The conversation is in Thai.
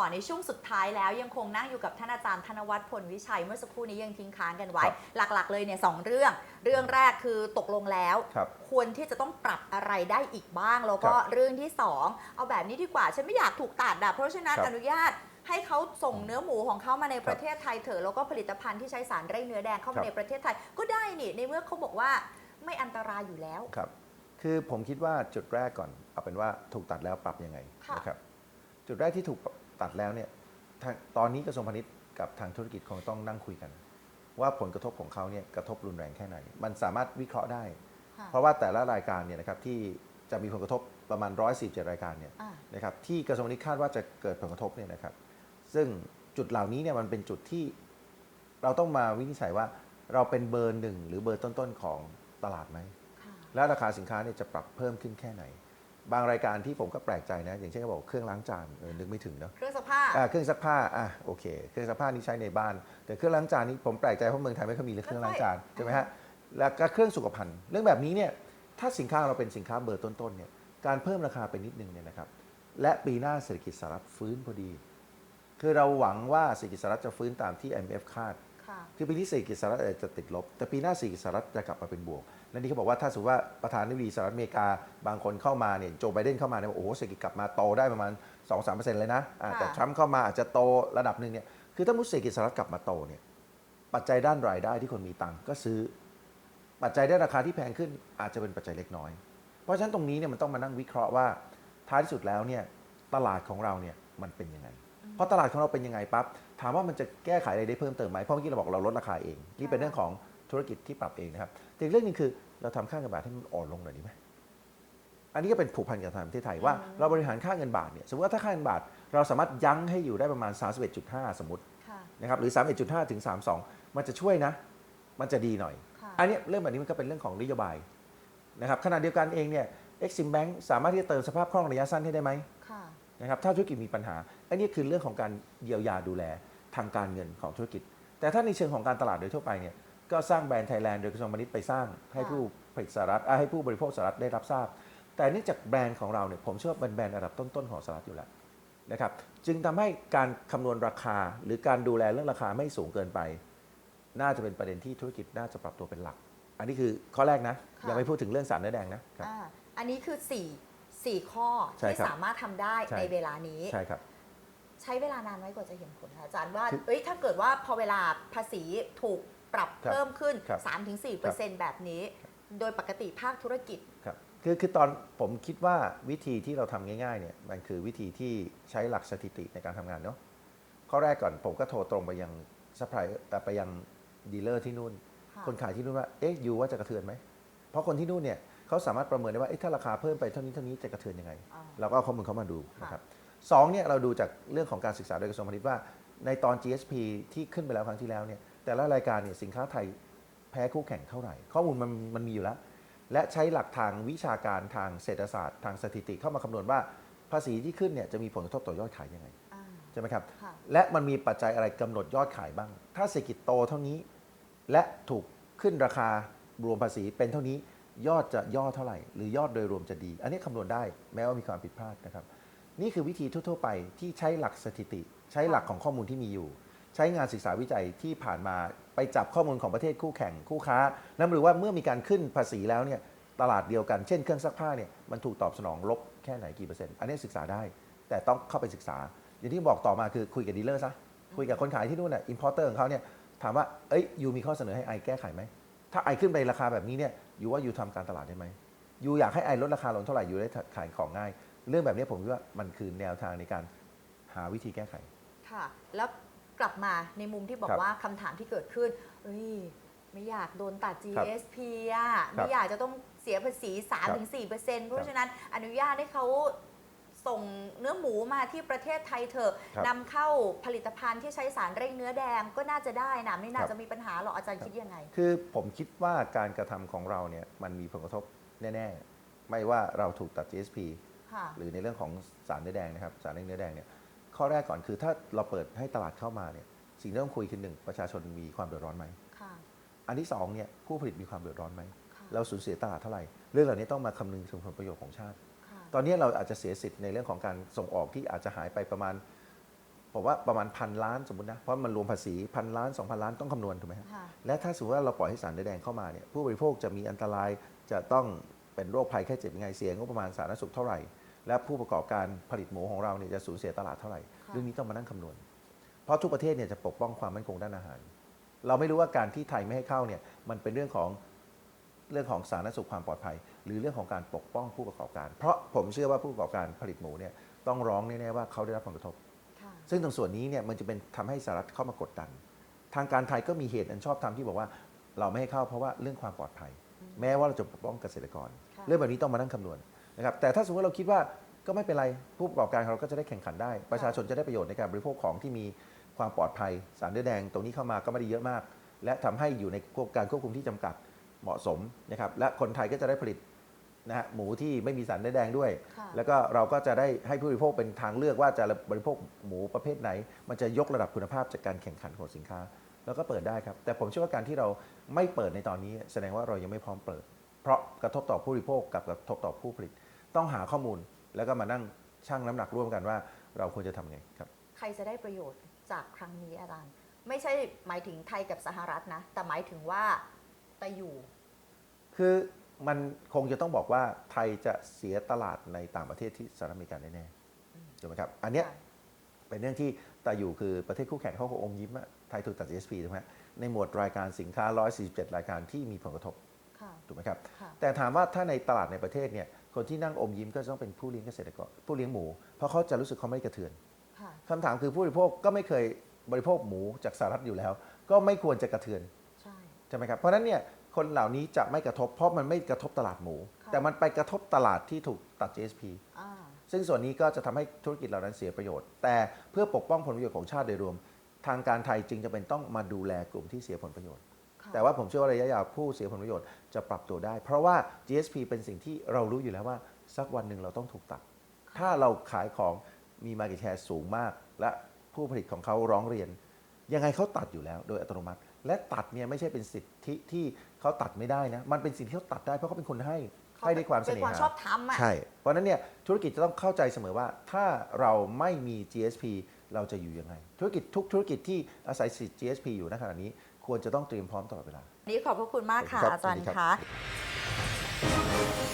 ต่อในช่วงสุดท้ายแล้วยังคงนั่งอยู่กับท่านอาจารย์ธนวัฒน์พลวิชัยเมื่อสักครู่นี้ยังทิ้งค้างกันไว้ครับหลักๆ เลยเนี่ยสองเรื่อง เรื่องแรกคือตกลงแล้วครับควรที่จะต้องปรับอะไรได้อีกบ้างแล้วก็ครับเรื่องที่สองเอาแบบนี้ดีกว่าฉันไม่อยากถูกตัดอะเพราะฉะนั้นครับอนุญาตให้เขาส่งเนื้อหมูของเขามาในครับประเทศไทยเถอะแล้วก็ผลิตภัณฑ์ที่ใช้สารเร่งเนื้อแดงเข้าครัมาบ ในประเทศไทย ก็ได้นี่ในเมื่อเขาบอกว่าไม่อันตรายอยู่แล้ว ครับ คือผมคิดว่าจุดแรกก่อน เอาเป็นว่าถูกตัดแล้วปรับยังไงค่ะ นะครับ จุดแรกที่ถูก ตัดแล้วเนี่ยทางตอนนี้กระทรวงพาณิชย์กับทางธุรกิจคงต้องนั่งคุยกัน ว่าผลกระทบของเขาเนี่ยกระทบรุนแรงแค่ไหน มันสามารถวิเคราะห์ได้ค่ะเพราะว่าแต่ละรายการเนี่ยนะครับที่จะมีผลกระทบประมาณ 147 รายการเนี่ยอ่านะครับที่กระทรวงพาณิชย์คาดว่าจะเกิดผลกระทบเนี่ยนะครับ ซึ่งจุดเหล่านี้เนี่ยมันเป็นจุดที่เราต้องมาวินิจฉัยว่าเราเป็นเบอร์หนึ่งหรือเบอร์ต้นๆของตลาดไหมค่ะและราคาสินค้าเนี่ยจะปรับเพิ่มขึ้นแค่ไหน บางรายการที่ผมก็แปลกใจนะ อย่างเช่นเขาบอกเครื่องล้างจานเออนึกไม่ถึงเนาะเครื่องซักผ้า อ่าเครื่องซักผ้าอะโอเค เครื่องซักผ้านี่ใช้ในบ้าน แต่เครื่องล้างจานนี่ผมแปลกใจเพราะเมืองไทยไม่ค่อยมีเครื่องล้างจานใช่ไหมฮะแล้วก็เครื่องสุขภัณฑ์เรื่องแบบนี้เนี่ยถ้าสินค้าเราเป็นสินค้าเบอร์ต้นๆเนี่ยการเพิ่มราคาไปนิดนึงเนี่ยนะครับและปีหน้าเศรษฐกิจสหรัฐฟื้นพอดี คือเราหวังว่าเศรษฐกิจสหรัฐจะฟื้นตามที่ IMF คาด ค่ะคือปีนี้เศรษฐกิจสหรัฐอาจจะติดลบ แต่ปีหน้าเศรษฐกิจสหรัฐจะกลับมาเป็นบวก และนี่เขาบอกว่าถ้าสมมติว่าประธานาธิบดีสหรัฐอเมริกาบางคนเข้ามาเนี่ยโจไบเดนเข้ามาเนี่ยโอ้โหเศรษฐกิจกลับมาโตได้ประมาณ 2-3%เลยนะอ่าค่ะแต่ทรัมป์เข้ามาอาจจะโตระดับหนึ่งเนี่ยคือถ้ามุติเศรษฐกิจสหรัฐกลับมาโตเนี่ยปัจจัยด้านรายได้ที่คนมีตังค์ก็ซื้อ ปัจจัยด้านราคาที่แพงขึ้นอาจจะเป็นปัจจัยเล็กน้อย เพราะฉะนั้นตรงนี้เนี่ยมันต้องมานั่งวิเคราะห์ว่าท้ายที่สุดแล้วเนี่ยตลาดของเราเนี่ยมันเป็นยังไง เพราะตลาดของเราเป็นยังไงปั๊บถามว่ามันจะแก้ไขอะไรได้เพิ่มเติมไหมเพราะเมื่อกี้เราบอกเราลดราคาเองนี่เป็นเรื่องของธุรกิจที่ปรับเองนะครับแต่อีกเรื่องหนึงคือเราทำค่าเงินบาทให้มันอ่อนลงหน่อยดีไหมอันนี้ก็เป็นผูกพันกับทางประเทศไทยว่าเราบริหารค่าเงินบาทเนี่ยสมมติว่าถ้าค่าเงินบาทเราสามารถยั้งให้อยู่ได้ประมาณ 31.5 สมมติค่ะนะครับหรือ 31.5 ถึง 32 มันจะช่วยนะ มันจะดีหน่อยค่ะอันเนี้ยเรื่องแบบนี้มันก็เป็นเรื่องของนโยบายนะครับขณะเดียวกันเองเนี่ย Exim Bank สามารถที่จะเติมสภาพคล่องระยะสั้นให้ได้ไหมค่ะ นะครับถ้าธุรกิจมีปัญหาอันนี้คือเรื่องของการเยียวยาดูแลทางการเงินของธุรกิจ แต่ถ้าในเชิงของการตลาดโดยทั่วไปเนี่ยก็สร้างแบรนด์ไทยแลนด์โดยกระทรวงพาณิชย์ไปสร้างให้ค่ะผู้ผลิตสหรัฐอะให้ผู้บริโภคสหรัฐได้รับทราบ แต่เนื่องจากแบรนด์ของเราเนี่ยผมเชื่อว่าเป็นแบรนด์ระดับต้นๆของสหรัฐอยู่แล้วนะครับจึงทำให้การคำนวณราคาหรือการดูแลเรื่องราคาไม่สูงเกินไป น่าจะเป็นประเด็นที่ธุรกิจน่าจะปรับตัวเป็นหลัก อันนี้คือข้อแรกนะค่ะยังไม่พูดถึงเรื่องสารเนื้อแดงนะครับอ่าอันนี้คือ 4 4 ข้อใช่ที่ครับสามารถทำได้ใช่ ในเวลานี้ ใช่ครับ ใช้เวลานานไหมกว่าจะเห็นผลคะอาจารย์ว่าคือเอ้ยถ้าเกิดว่าพอเวลาภาษีถูกปรับครับเพิ่มขึ้น ครับ3-4%แบบนี้ โดยปกติภาคธุรกิจ ครับคือคือตอนผมคิดว่าวิธีที่เราทำง่ายๆเนี่ยมันคือวิธีที่ใช้หลักสถิติในการทำงานเนาะข้อแรกก่อนผมก็โทรตรงไปยังซัพพลายไปยังดีลเลอร์ที่นู่น ค่ะ คนขายที่นู่นว่า เอ๊ะยูว่าจะกระเทือนไหม เพราะคนที่นู่นเนี่ย เขาสามารถประเมินได้ว่าเอ๊ะถ้าราคาเพิ่มไปเท่านี้เท่านี้จะกระเทือนยังไงอ่าเราก็เอาข้อมูลเขามาดูค่ะนะครับสองเนี่ยเราดูจากเรื่องของการศึกษาโดยกระทรวงพาณิชย์ว่า ในตอน GSP ที่ขึ้นไปแล้วครั้งที่แล้วเนี่ยแต่ละรายการเนี่ยสินค้าไทยแพ้คู่แข่งเท่าไหร่ ข้อมูลมันมันมีอยู่แล้ว และใช้หลักทางวิชาการทางเศรษฐศาสตร์ ทางสถิติเข้ามาคำนวณว่าภาษีที่ขึ้นเนี่ยจะมีผลกระทบต่อยอดขายยังไงอ่าใช่ไหมครับค่ะและมันมีปัจจัยอะไรกำหนดยอดขายบ้าง ถ้าเศรษฐกิจโตเท่านี้ และถูกขึ้นราคารวมภาษีเป็นเท่านี้ ยอดจะย่อเท่าไหร่ หรือยอดโดยรวมจะดี อันนี้คำนวณได้แม้ว่ามีความผิดพลาดนะครับ นี่คือวิธีทั่ว ๆ ไปที่ใช้หลักสถิติ ใช้หลักของข้อมูลที่มีอยู่ ใช้งานศึกษาวิจัยที่ผ่านมาไปจับข้อมูลของประเทศคู่แข่งคู่ค้าแล้วหรือว่าเมื่อมีการขึ้นภาษีแล้วเนี่ยตลาดเดียวกันเช่นเครื่องซักผ้าเนี่ยมันถูกตอบสนองลบแค่ไหนกี่เปอร์เซ็นต์อันนี้ศึกษาได้ แต่ต้องเข้าไปศึกษา อย่างที่บอกต่อมาคือคุยกับดีลเลอร์ซะคุยกับคนขายที่นู่นน่ะอินพอร์เตอร์ของเขาเนี่ยถามว่าเอ้ยยูมีข้อเสนอให้ไอแก้ไขไหม ถ้าไอขึ้นไปราคาแบบนี้เนี่ยยูว่ายูทำการตลาดได้ไหมยูอยากให้ไอลดราคาลงเท่าไหร่ยูได้ขายของง่าย เรื่องแบบนี้ผมคิดว่ามันคือแนวทางในการหาวิธีแก้ไข ค่ะ แล้วกลับมาในมุมที่บอกครับว่าคำถามที่เกิดขึ้น เอ้ย ไม่อยากโดนตัดครับ GSP อะครับไม่อยากจะต้องเสียภาษี 3-4%เพราะฉะนั้นอนุญาตให้เขา ส่งเนื้อหมูมาที่ประเทศไทยเถอะครับ นำเข้าผลิตภัณฑ์ที่ใช้สารเร่งเนื้อแดงก็น่าจะได้นะไม่น่าครับจะมีปัญหาหรอกอาจารย์คิดยังไง คือผมคิดว่าการกระทำของเราเนี่ยมันมีผลกระทบแน่ ๆ ไม่ว่าเราถูกตัด GSP ค่ะ หรือในเรื่องของสารเนื้อแดงนะครับสารเร่งเนื้อแดงเนี่ยข้อแรกก่อนคือถ้าเราเปิดให้ตลาดเข้ามาเนี่ยสิ่งที่ต้องคุยคือหนึ่งประชาชนมีความเดือดร้อนไหม ค่ะอันที่สองเนี่ยผู้ผลิตมีความเดือดร้อนไหม ค่ะ เราสูญเสียตลาดเท่าไหร่ เรื่องเหล่านี้ต้องมาคำนึงถึงผลประโยชน์ของชาติค่ะ ตอนนี้เราอาจจะเสียสิทธิ์ในเรื่องของการส่งออกที่อาจจะหายไปประมาณผมว่าประมาณพันล้านสมมตินะ เพราะมันรวมภาษีพันล้านสองพันล้านต้องคำนวณถูกไหมฮะค่ะและถ้าสมมติว่าเราปล่อยให้สารเนื้อแดงเข้ามาเนี่ยผู้บริโภคจะมีอันตรายจะต้องเป็นโรคภัยแค่เจ็บยังไงเสียงบประมาณสาธารณสุขเท่าไหร่ และผู้ประกอบการผลิตหมูของเราเนี่ยจะสูญเสียตลาดเท่าไหร่ค่ะเรื่องนี้ต้องมานั่งคำนวณ เพราะทุกประเทศเนี่ยจะปกป้องความมั่นคงด้านอาหาร เราไม่รู้ว่าการที่ไทยไม่ให้เข้าเนี่ยมันเป็นเรื่องของ เรื่องของสาธารณสุขความปลอดภัย หรือเรื่องของการปกป้องผู้ประกอบการ เพราะผมเชื่อว่าผู้ประกอบการผลิตหมูเนี่ยต้องร้องแน่ๆว่าเขาได้รับผลกระทบค่ะซึ่งตรงส่วนนี้เนี่ยมันจะเป็นทำให้สหรัฐเข้ามากดดัน ทางการไทยก็มีเหตุอันชอบธรรมที่บอกว่า เราไม่ให้เข้าเพราะว่าเรื่องความปลอดภัย แม้ว่าเราจะปกป้องเกษตรกรค่ะเรื่องแบบนี้ต้องมานั่งคำนวณนะครับแต่ถ้าสมมติเราคิดว่าก็ไม่เป็นไรผู้ประกอบการของเราก็จะได้แข่งขันได้ ประชาชนจะได้ประโยชน์ในการบริโภคของที่มีความปลอดภัย สารเนื้อแดงตรงนี้เข้ามาก็ไม่ได้เยอะมาก และทำให้อยู่ในควบการควบคุมที่จำกัด เหมาะสมนะครับและคนไทยก็จะได้ผลิตนะฮะหมูที่ไม่มีสารเนื้อแดงด้วย ค่ะ แล้วก็เราก็จะได้ให้ผู้บริโภคเป็นทางเลือกว่าจะบริโภคหมูประเภทไหน มันจะยกระดับคุณภาพจากการแข่งขันของสินค้า แล้วก็เปิดได้ครับ แต่ผมเชื่อว่าการที่เราไม่เปิดในตอนนี้ แสดงว่าเรายังไม่พร้อมเปิด เพราะกระทบต่อผู้บริโภคกับกระทบต่อผู้ผลิต ต้องหาข้อมูลแล้วก็มานั่งชั่งน้ำหนักร่วมกันว่าเราควรจะทำไงครับ ใครจะได้ประโยชน์จากครั้งนี้อาจารย์ ไม่ใช่หมายถึงไทยกับสหรัฐนะ แต่หมายถึงว่า ตะอยู่ คือมันคงจะต้องบอกว่าไทยจะเสียตลาดในต่างประเทศที่สหรัฐอเมริกาแน่ๆถูกไหมครับ อันเนี้ยค่ะเป็นเรื่องที่ตาอยู่คือประเทศคู่แข่งเขาคงอมยิ้มอะไทยถูกตัด GSP ถูกไหมฮะในหมวดรายการสินค้า 147 รายการที่มีผลกระทบค่ะถูกไหมครับค่ะแต่ถามว่าถ้าในตลาดในประเทศเนี่ยคนที่นั่งอมยิ้มก็จะต้องเป็นผู้เลี้ยงเกษตรกรผู้เลี้ยงหมู เพราะเขาจะรู้สึกเขาไม่กระเทือนค่ะคำถามคือผู้บริโภคก็ไม่เคยบริโภคหมูจากสหรัฐอยู่แล้ว ก็ไม่ควรจะกระเทือน ใช่ใช่ไหมครับเพราะฉะนั้นเนี่ยคนเหล่านี้จะไม่กระทบเพราะมันไม่กระทบตลาดหมูค่ะแต่มันไปกระทบตลาดที่ถูกตัด GSP อ่าซึ่งส่วนนี้ก็จะทำให้ธุรกิจเหล่านั้นเสียประโยชน์ แต่เพื่อปกป้องผลประโยชน์ของชาติโดยรวม ทางการไทยจึงจะเป็นต้องมาดูแลกลุ่มที่เสียผลประโยชน์ค่ะแต่ว่าผมเชื่อว่าระยะยาวผู้เสียผลประโยชน์จะปรับตัวได้ เพราะว่า GSP เป็นสิ่งที่เรารู้อยู่แล้วว่า สักวันหนึ่งเราต้องถูกตัด ถ้าเราขายของมี market share สูงมาก และผู้ผลิตของเขาร้องเรียน ยังไงเขาตัดอยู่แล้ว โดยอัตโนมัติ และตัดเนี่ยไม่ใช่เป็นสิทธิที่เขาตัดไม่ได้นะ มันเป็นสิ่งที่เขาตัดได้เพราะเขาเป็นคนให้ให้ด้วยความเสเป็นน่ความหาชอบธรรมอะใช่ เพราะฉะนั้นเนี่ยธุรกิจจะต้องเข้าใจเสมอว่า ถ้าเราไม่มี GSP เราจะอยู่ยังไง ธุรกิจทุกธุรกิจที่อาศัยสิทธิ์ GSP อยู่ณขณะนี้ควรจะต้องเตรียมพร้อมตลอดเวลา นี่ขอบพระคุณมากค่ะครับอาจารสวัสดีย์ครับคะ